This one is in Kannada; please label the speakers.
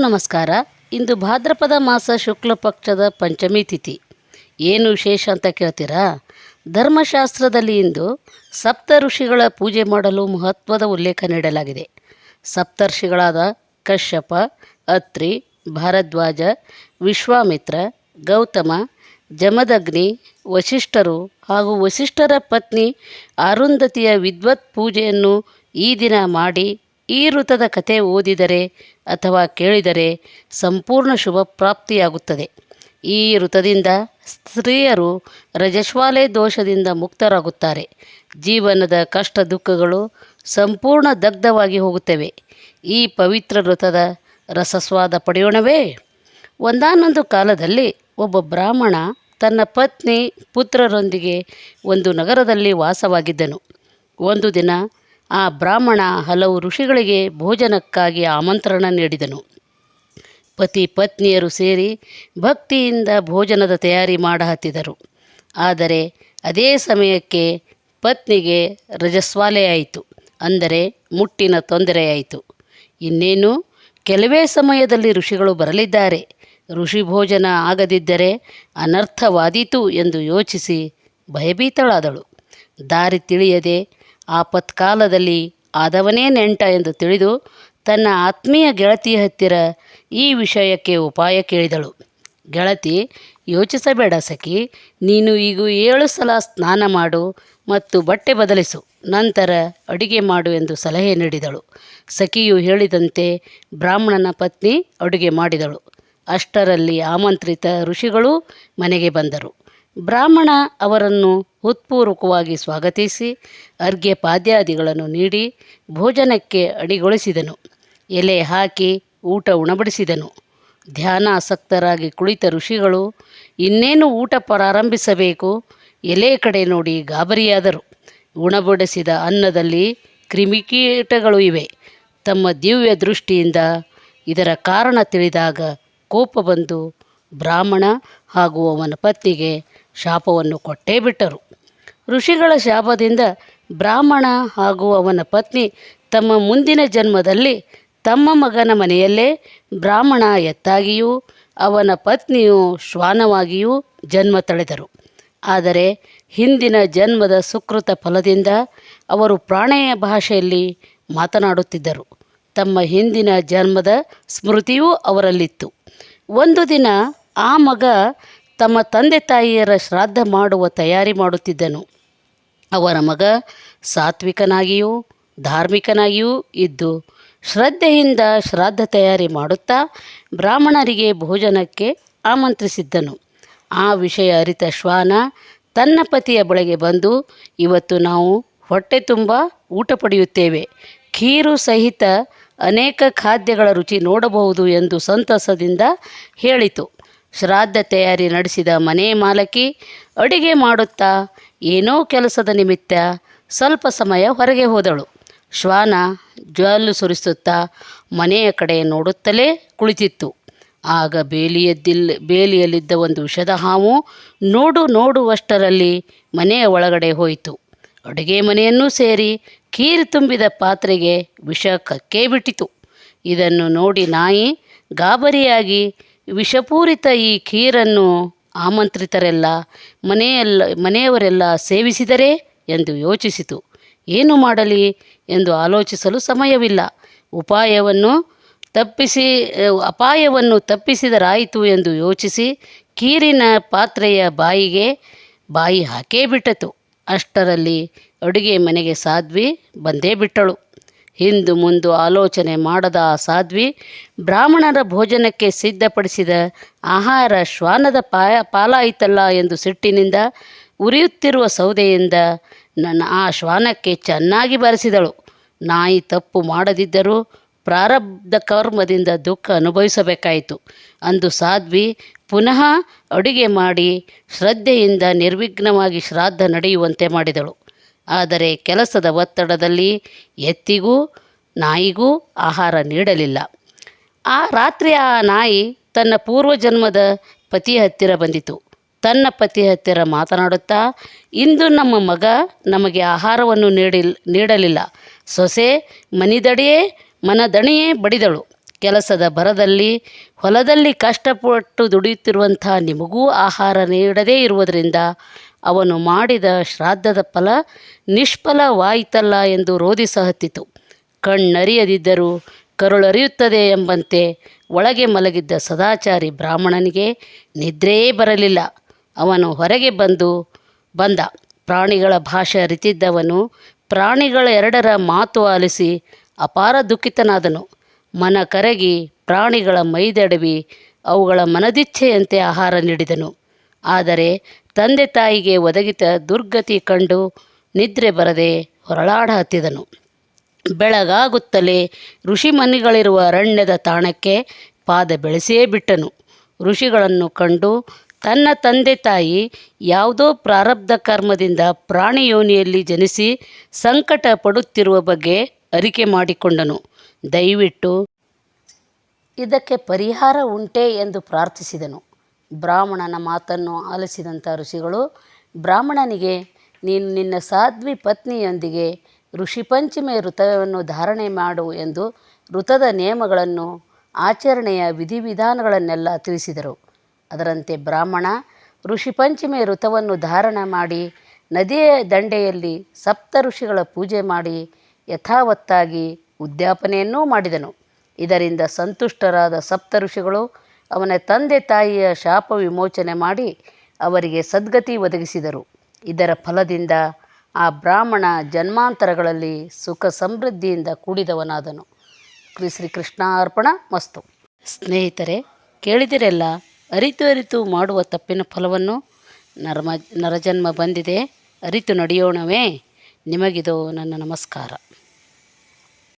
Speaker 1: ನಮಸ್ಕಾರ. ಇಂದು ಭಾದ್ರಪದ ಮಾಸ ಶುಕ್ಲ ಪಕ್ಷದ ಪಂಚಮಿ ತಿಥಿ. ಏನು ವಿಶೇಷ ಅಂತ ಕೇಳ್ತೀರಾ? ಧರ್ಮಶಾಸ್ತ್ರದಲ್ಲಿ ಇಂದು ಸಪ್ತ ಋಷಿಗಳ ಪೂಜೆ ಮಾಡಲು ಮಹತ್ವದ ಉಲ್ಲೇಖ ನೀಡಲಾಗಿದೆ. ಸಪ್ತರ್ಷಿಗಳಾದ ಕಶ್ಯಪ, ಅತ್ರಿ, ಭಾರದ್ವಾಜ, ವಿಶ್ವಾಮಿತ್ರ, ಗೌತಮ, ಜಮದಗ್ನಿ ವಶಿಷ್ಠರು ಹಾಗೂ ವಸಿಷ್ಠರ ಪತ್ನಿ ಅರುಂಧತಿಯ ವಿದ್ವತ್ ಪೂಜೆಯನ್ನು ಈ ದಿನ ಮಾಡಿ ಈ ಋತದ ಕಥೆ ಓದಿದರೆ ಅಥವಾ ಕೇಳಿದರೆ ಸಂಪೂರ್ಣ ಶುಭ ಪ್ರಾಪ್ತಿಯಾಗುತ್ತದೆ. ಈ ಋತದಿಂದ ಸ್ತ್ರೀಯರು ರಜಸ್ವಾಲೆ ದೋಷದಿಂದ ಮುಕ್ತರಾಗುತ್ತಾರೆ. ಜೀವನದ ಕಷ್ಟ ದುಃಖಗಳು ಸಂಪೂರ್ಣ ದಗ್ಧವಾಗಿ ಹೋಗುತ್ತವೆ. ಈ ಪವಿತ್ರ ಋತದ ರಸಸ್ವಾದ ಪಡೆಯೋಣವೇ? ಒಂದಾನೊಂದು ಕಾಲದಲ್ಲಿ ಒಬ್ಬ ಬ್ರಾಹ್ಮಣ ತನ್ನ ಪತ್ನಿ ಪುತ್ರರೊಂದಿಗೆ ಒಂದು ನಗರದಲ್ಲಿ ವಾಸವಾಗಿದ್ದನು. ಒಂದು ದಿನ ಆ ಬ್ರಾಹ್ಮಣ ಹಲವು ಋಷಿಗಳಿಗೆ ಭೋಜನಕ್ಕಾಗಿ ಆಮಂತ್ರಣ ನೀಡಿದನು. ಪತಿ ಪತ್ನಿಯರು ಸೇರಿ ಭಕ್ತಿಯಿಂದ ಭೋಜನದ ತಯಾರಿ ಮಾಡಹತ್ತಿದರು. ಆದರೆ ಅದೇ ಸಮಯಕ್ಕೆ ಪತ್ನಿಗೆ ರಜಸ್ವಾಲೆಯಾಯಿತು ಅಂದರೆ ಮುಟ್ಟಿನ ತೊಂದರೆಯಾಯಿತು ಇನ್ನೇನು? ಕೆಲವೇ ಸಮಯದಲ್ಲಿ ಋಷಿಗಳು ಬರಲಿದ್ದಾರೆ. ಋಷಿ ಭೋಜನ ಆಗದಿದ್ದರೆ ಅನರ್ಥವಾದೀತು ಎಂದು ಯೋಚಿಸಿ ಭಯಭೀತಳಾದಳು. ದಾರಿ ತಿಳಿಯದೆ ಆಪತ್ಕಾಲದಲ್ಲಿ ಆದವನೇ ನೆಂಟ ಎಂದು ತಿಳಿದು ತನ್ನ ಆತ್ಮೀಯ ಗೆಳತಿಯ ಹತ್ತಿರ ಈ ವಿಷಯಕ್ಕೆ ಉಪಾಯ ಕೇಳಿದಳು. ಗೆಳತಿ, ಯೋಚಿಸಬೇಡ ಸಖಿ, ನೀನು ಈಗ ಏಳು ಸಲ ಸ್ನಾನ ಮಾಡು ಮತ್ತು ಬಟ್ಟೆ ಬದಲಿಸು, ನಂತರ ಅಡುಗೆ ಮಾಡು ಎಂದು ಸಲಹೆ ನೀಡಿದಳು. ಸಖಿಯು ಹೇಳಿದಂತೆ ಬ್ರಾಹ್ಮಣನ ಪತ್ನಿ ಅಡುಗೆ ಮಾಡಿದಳು. ಅಷ್ಟರಲ್ಲಿ ಆಮಂತ್ರಿತ ಋಷಿಗಳು ಮನೆಗೆ ಬಂದರು. ಬ್ರಾಹ್ಮಣ ಅವರನ್ನು ಹೃತ್ಪೂರ್ವಕವಾಗಿ ಸ್ವಾಗತಿಸಿ ಅರ್ಘ್ಯ ಪಾದ್ಯಾದಿಗಳನ್ನು ನೀಡಿ ಭೋಜನಕ್ಕೆ ಅಡಿಗೊಳಿಸಿದನು. ಎಲೆ ಹಾಕಿ ಊಟ ಉಣಬಡಿಸಿದನು. ಧ್ಯಾನಾಸಕ್ತರಾಗಿ ಕುಳಿತ ಋಷಿಗಳು, ಇನ್ನೇನು ಊಟ ಪ್ರಾರಂಭಿಸಬೇಕು? ಎಲೆ ಕಡೆ ನೋಡಿ ಗಾಬರಿಯಾದರು. ಉಣಬಡಿಸಿದ ಅನ್ನದಲ್ಲಿ ಕ್ರಿಮಿಕೀಟಗಳು ಇವೆ. ತಮ್ಮ ದಿವ್ಯ ದೃಷ್ಟಿಯಿಂದ ಇದರ ಕಾರಣ ತಿಳಿದಾಗ ಕೋಪ ಬಂದು ಬ್ರಾಹ್ಮಣ ಹಾಗೂ ಅವನ ಪತ್ನಿಗೆ ಶಾಪವನ್ನು ಕೊಟ್ಟೇ ಬಿಟ್ಟರು. ಋಷಿಗಳ ಶಾಪದಿಂದ ಬ್ರಾಹ್ಮಣ ಹಾಗೂ ಅವನ ಪತ್ನಿ ತಮ್ಮ ಮುಂದಿನ ಜನ್ಮದಲ್ಲಿ ತಮ್ಮ ಮಗನ ಮನೆಯಲ್ಲೇ ಬ್ರಾಹ್ಮಣ ಎತ್ತಾಗಿಯೂ ಅವನ ಪತ್ನಿಯು ಶ್ವಾನವಾಗಿಯೂ ಜನ್ಮ ತಳೆದರು. ಆದರೆ ಹಿಂದಿನ ಜನ್ಮದ ಸುಕೃತ ಫಲದಿಂದ ಅವರು ಪ್ರಾಣೇಯ ಭಾಷೆಯಲ್ಲಿ ಮಾತನಾಡುತ್ತಿದ್ದರು. ತಮ್ಮ ಹಿಂದಿನ ಜನ್ಮದ ಸ್ಮೃತಿಯೂ ಅವರಲ್ಲಿತ್ತು. ಒಂದು ದಿನ ಆ ಮಗ ತಮ್ಮ ತಂದೆ ತಾಯಿಯರ ಶ್ರಾದ್ದ ಮಾಡುವ ತಯಾರಿ ಮಾಡುತ್ತಿದ್ದನು. ಅವರ ಮಗ ಸಾತ್ವಿಕನಾಗಿಯೂ ಧಾರ್ಮಿಕನಾಗಿಯೂ ಇದ್ದು ಶ್ರದ್ಧೆಯಿಂದ ಶ್ರಾದ್ದ ತಯಾರಿ ಮಾಡುತ್ತಾ ಬ್ರಾಹ್ಮಣರಿಗೆ ಭೋಜನಕ್ಕೆ ಆಮಂತ್ರಿಸಿದ್ದನು. ಆ ವಿಷಯ ಅರಿತ ಶ್ವಾನ ತನ್ನ ಪತಿಯ ಬಳಿಗೆ ಬಂದು, ಇವತ್ತು ನಾವು ಹೊಟ್ಟೆ ತುಂಬ ಊಟ ಪಡೆಯುತ್ತೇವೆ. ಖೀರು ಸಹಿತ ಅನೇಕ ಖಾದ್ಯಗಳ ರುಚಿ ನೋಡಬಹುದು ಎಂದು ಸಂತಸದಿಂದ ಹೇಳಿತು. ಶ್ರಾದ್ದ ತಯಾರಿ ನಡೆಸಿದ ಮನೆ ಮಾಲಕಿ ಅಡಿಗೆ ಮಾಡುತ್ತಾ ಏನೋ ಕೆಲಸದ ನಿಮಿತ್ತ ಸ್ವಲ್ಪ ಸಮಯ ಹೊರಗೆ ಹೋದಳು. ಶ್ವಾನ ಜ್ವಾಲು ಸುರಿಸುತ್ತಾ ಮನೆಯ ಕಡೆ ನೋಡುತ್ತಲೇ ಕುಳಿತಿತ್ತು. ಆಗ ಬೇಲಿಯದ್ದಿಲ್, ಬೇಲಿಯಲ್ಲಿದ್ದ ಒಂದು ವಿಷದ ಹಾವು ನೋಡು ನೋಡುವಷ್ಟರಲ್ಲಿ ಮನೆಯ ಒಳಗಡೆ ಹೋಯಿತು. ಅಡುಗೆ ಮನೆಯನ್ನೂ ಸೇರಿ ಕೀರು ತುಂಬಿದ ಪಾತ್ರೆಗೆ ವಿಷ ಕಕ್ಕೇ ಬಿಟ್ಟಿತು. ಇದನ್ನು ನೋಡಿ ನಾಯಿ ಗಾಬರಿಯಾಗಿ ವಿಷಪೂರಿತ ಈ ಖೀರನ್ನು ಆಮಂತ್ರಿತರೆಲ್ಲ, ಮನೆಯಲ್ಲ, ಮನೆಯವರೆಲ್ಲ ಸೇವಿಸಿದರೆ ಎಂದು ಯೋಚಿಸಿತು. ಏನು ಮಾಡಲಿ ಎಂದು ಆಲೋಚಿಸಲು ಸಮಯವಿಲ್ಲ. ಉಪಾಯವನ್ನು ತಪ್ಪಿಸಿ, ಅಪಾಯವನ್ನು ತಪ್ಪಿಸಿದರಾಯಿತು ಎಂದು ಯೋಚಿಸಿ ಕೀರಿನ ಪಾತ್ರೆಯ ಬಾಯಿಗೆ ಬಾಯಿ ಹಾಕೇ ಬಿಟ್ಟತು. ಅಷ್ಟರಲ್ಲಿ ಅಡುಗೆ ಮನೆಗೆ ಸಾಧ್ವಿ ಬಂದೇ ಬಿಟ್ಟಳು. ಹಿಂದು ಮುಂದು ಆಲೋಚನೆ ಮಾಡದ ಆ ಸಾಧ್ವಿ ಬ್ರಾಹ್ಮಣರ ಭೋಜನಕ್ಕೆ ಸಿದ್ಧಪಡಿಸಿದ ಆಹಾರ ಶ್ವಾನದ ಪಾಯ ಪಾಲಾಯಿತಲ್ಲ ಎಂದು ಸಿಟ್ಟಿನಿಂದ ಉರಿಯುತ್ತಿರುವ ಸೌದೆಯಿಂದ ನನ್ನ ಆ ಶ್ವಾನಕ್ಕೆ ಚೆನ್ನಾಗಿ ಬರೆಸಿದಳು. ನಾಯಿ ತಪ್ಪು ಮಾಡದಿದ್ದರೂ ಪ್ರಾರಬ್ಧ ಕರ್ಮದಿಂದ ದುಃಖ ಅನುಭವಿಸಬೇಕಾಯಿತು ಅಂದು ಸಾಧ್ವಿ ಪುನಃ ಅಡುಗೆ ಮಾಡಿ ಶ್ರದ್ಧೆಯಿಂದ ನಿರ್ವಿಘ್ನವಾಗಿ ಶ್ರಾದ್ದ ನಡೆಯುವಂತೆ ಮಾಡಿದಳು. ಆದರೆ ಕೆಲಸದ ಒತ್ತಡದಲ್ಲಿ ಎತ್ತಿಗೂ ನಾಯಿಗೂ ಆಹಾರ ನೀಡಲಿಲ್ಲ. ಆ ರಾತ್ರಿ ಆ ನಾಯಿ ತನ್ನ ಪೂರ್ವಜನ್ಮದ ಪತಿ ಹತ್ತಿರ ಬಂದಿತು. ತನ್ನ ಪತಿ ಹತ್ತಿರ ಮಾತನಾಡುತ್ತಾ, ಇಂದು ನಮ್ಮ ಮಗ ನಮಗೆ ಆಹಾರವನ್ನು ನೀಡಿಲ್, ನೀಡಲಿಲ್ಲ. ಸೊಸೆ ಮನಿದಡಿಯೇ, ಮನದಣಿಯೇ ಬಡಿದಳು. ಕೆಲಸದ ಬರದಲ್ಲಿ ಹೊಲದಲ್ಲಿ ಕಷ್ಟಪಟ್ಟು ದುಡಿಯುತ್ತಿರುವಂಥ ನಿಮಗೂ ಆಹಾರ ನೀಡದೇ ಇರುವುದರಿಂದ ಅವನು ಮಾಡಿದ ಶ್ರಾದ್ದದ ಫಲ ನಿಷ್ಫಲವಾಯಿತಲ್ಲ ಎಂದು ರೋಧಿಸಹತ್ತಿತು. ಕಣ್ಣರಿಯದಿದ್ದರೂ ಕರುಳರಿಯುತ್ತದೆ ಎಂಬಂತೆ ಒಳಗೆ ಮಲಗಿದ್ದ ಸದಾಚಾರಿ ಬ್ರಾಹ್ಮಣನಿಗೆ ನಿದ್ರೆಯೇ ಬರಲಿಲ್ಲ. ಅವನು ಹೊರಗೆ ಬಂದು ಬಂದ. ಪ್ರಾಣಿಗಳ ಭಾಷೆ ಅರಿತಿದ್ದವನು ಪ್ರಾಣಿಗಳ ಎರಡರ ಮಾತು ಆಲಿಸಿ ಅಪಾರ ದುಃಖಿತನಾದನು. ಮನ ಕರಗಿ ಪ್ರಾಣಿಗಳ ಮೈದಡವಿ ಅವುಗಳ ಮನದಿಚ್ಛೆಯಂತೆ ಆಹಾರ ನೀಡಿದನು. ಆದರೆ ತಂದೆ ತಾಯಿಗೆ ಒದಗಿತ ದುರ್ಗತಿ ಕಂಡು ನಿದ್ರೆ ಬರದೆ ಹೊರಳಾಡ ಹತ್ತಿದನು ಬೆಳಗಾಗುತ್ತಲೇ ಋಷಿಮನಿಗಳಿರುವ ಅರಣ್ಯದ ತಾಣಕ್ಕೆ ಪಾದ ಬೆಳೆಸಿಯೇ ಬಿಟ್ಟನು. ಋಷಿಗಳನ್ನು ಕಂಡು ತನ್ನ ತಂದೆ ತಾಯಿ ಯಾವುದೋ ಪ್ರಾರಬ್ಧ ಕರ್ಮದಿಂದ ಪ್ರಾಣಿಯೋನಿಯಲ್ಲಿ ಜನಿಸಿ ಸಂಕಟ ಪಡುತ್ತಿರುವ ಬಗ್ಗೆ ಅರಿಕೆ ಮಾಡಿಕೊಂಡನು. ದಯವಿಟ್ಟು ಇದಕ್ಕೆ ಪರಿಹಾರ ಉಂಟೆ ಎಂದು ಪ್ರಾರ್ಥಿಸಿದನು. ಬ್ರಾಹ್ಮಣನ ಮಾತನ್ನು ಆಲಿಸಿದಂಥ ಋಷಿಗಳು, ಬ್ರಾಹ್ಮಣನಿಗೆ ನೀನು ನಿನ್ನ ಸಾಧ್ವಿ ಪತ್ನಿಯೊಂದಿಗೆ ಋಷಿ ಪಂಚಮಿಯ ಋತವನ್ನು ಧಾರಣೆ ಮಾಡು ಎಂದು ಋತದ ನಿಯಮಗಳನ್ನು ಆಚರಣೆಯ ವಿಧಿವಿಧಾನಗಳನ್ನೆಲ್ಲ ತಿಳಿಸಿದರು. ಅದರಂತೆ ಬ್ರಾಹ್ಮಣ ಋಷಿ ಪಂಚಮಿ ಋತವನ್ನು ಧಾರಣ ಮಾಡಿ ನದಿಯ ದಂಡೆಯಲ್ಲಿ ಸಪ್ತ ಋಷಿಗಳ ಪೂಜೆ ಮಾಡಿ ಯಥಾವತ್ತಾಗಿ ಉದ್ಯಾಪನೆಯನ್ನೂ ಮಾಡಿದನು. ಇದರಿಂದ ಸಂತುಷ್ಟರಾದ ಸಪ್ತ ಋಷಿಗಳು ಅವನ ತಂದೆ ತಾಯಿಯ ಶಾಪ ವಿಮೋಚನೆ ಮಾಡಿ ಅವರಿಗೆ ಸದ್ಗತಿ ಒದಗಿಸಿದರು. ಇದರ ಫಲದಿಂದ ಆ ಬ್ರಾಹ್ಮಣ ಜನ್ಮಾಂತರಗಳಲ್ಲಿ ಸುಖ ಸಮೃದ್ಧಿಯಿಂದ ಕೂಡಿದವನಾದನು. ಶ್ರೀ ಶ್ರೀ ಕೃಷ್ಣಾರ್ಪಣ ಮಸ್ತು. ಸ್ನೇಹಿತರೆ, ಕೇಳಿದಿರಲ್ಲ, ಅರಿತು ಅರಿತು ಮಾಡುವ ತಪ್ಪಿನ ಫಲವನ್ನು ನರಮ, ನರಜನ್ಮ ಬಂದಿದೆ. ಅರಿತು ನಡೆಯೋಣವೇ. ನಿಮಗಿದು ನನ್ನ ನಮಸ್ಕಾರ.